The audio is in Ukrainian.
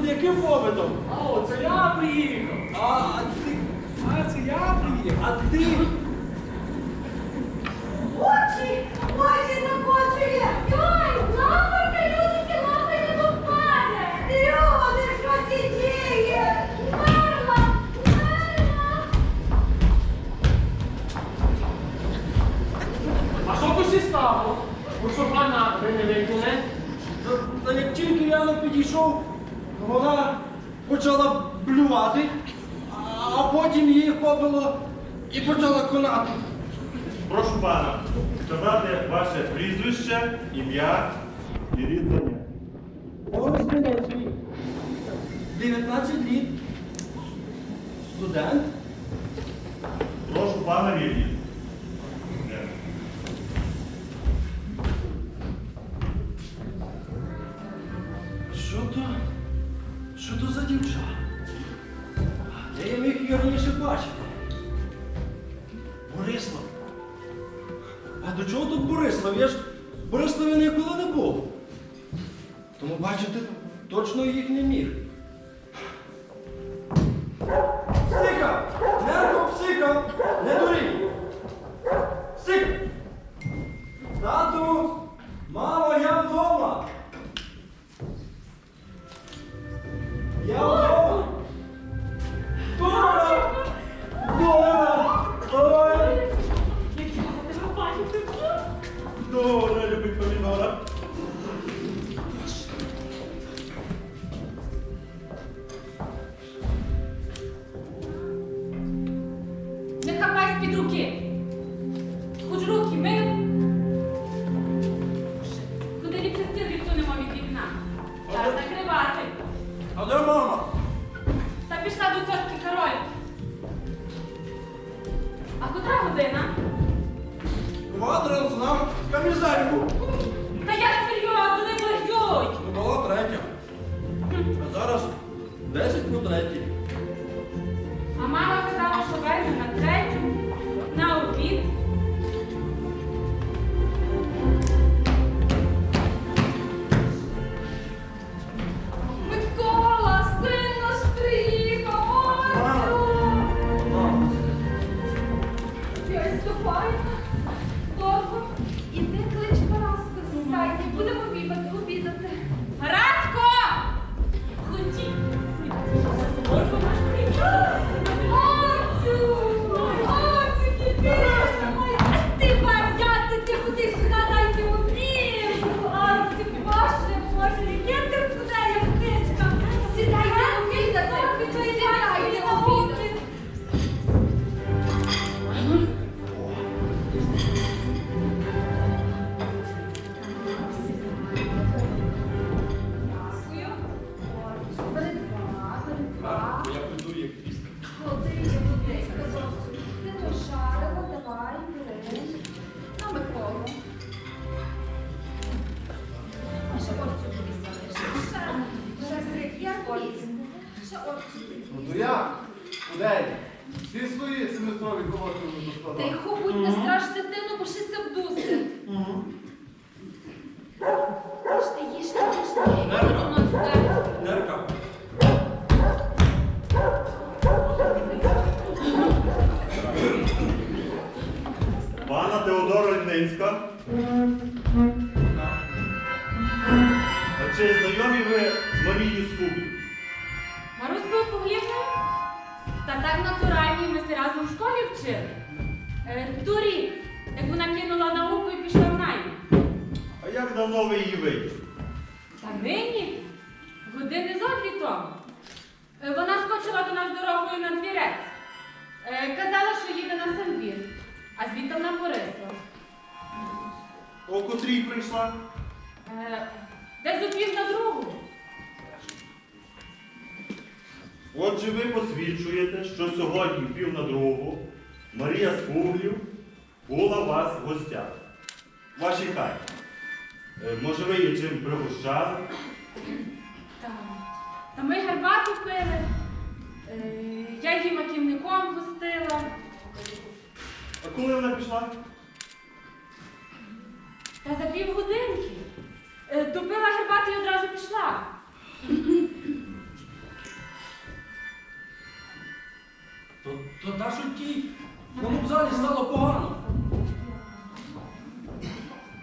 Яким побитом? А о, це я приїхав. А ти. А це я приїхав. А ти. Очі! Очі закочує! Йой! Лапарка, люди, лапарка не впаде! Люди, що це діє? Мерла! Мерла! А що тут ще стало? Ви що пана ви не викине? Та, та як тільки я не підійшов, вона почала блювати, а, потім її побило і почала конати. Прошу пана, сказати ваше прізвище, ім'я і рід занять. Ось Денецький. 19 літ. Студент. Прошу пана Вільні. Що то за дівча? Де я міг її раніше бачити? Борислав. А до чого тут Борислав? Я ж Борислав Бориславі ніколи не був. Тому бачити точно їх не міг. Псика! Дора любить помідора. Не хапайся під руки. Хоч руки мив. Куди ліпше стіл відсунемо від вікна. Зараз накривати. А де мама? Та пішла до тітки Кароль. А котра година? Квадрат знав Ну то як? Куди? Всі свої семестрові колоти не доскладали. Тихо, будь не страж дитину, бо щось вдусить. Їжте, їжте, їжте. Нерка. Воно. Нерка. Пана Теодора Льнинська. А чи знайомі ви з Марією Скубі? Поглядаю? Та так натуральні ми всі разом в школі вчили. Е, Торік, як вона кинула науку і пішла в найм. А як давно ви її виділи? Та нині, години зо дві тому. Е, Вона скочила до нас дорогою на двірець. Е, Казала, що їде на Самбір, а звідти на Борисов. О котрій прийшла? Е, Десь у пів на другу. Отже, ви посвідчуєте, що сьогодні, пів на другу, Марія Спуглів була у вас в гостях. В вашій хаті. Е, Може, ви її чим пригощали? Та, та ми гарбату пили. Е, Я її маківником гостила. А коли вона пішла? Та за півгодинки. Е, Допила гербати і одразу пішла. На що тій в залі стало погано.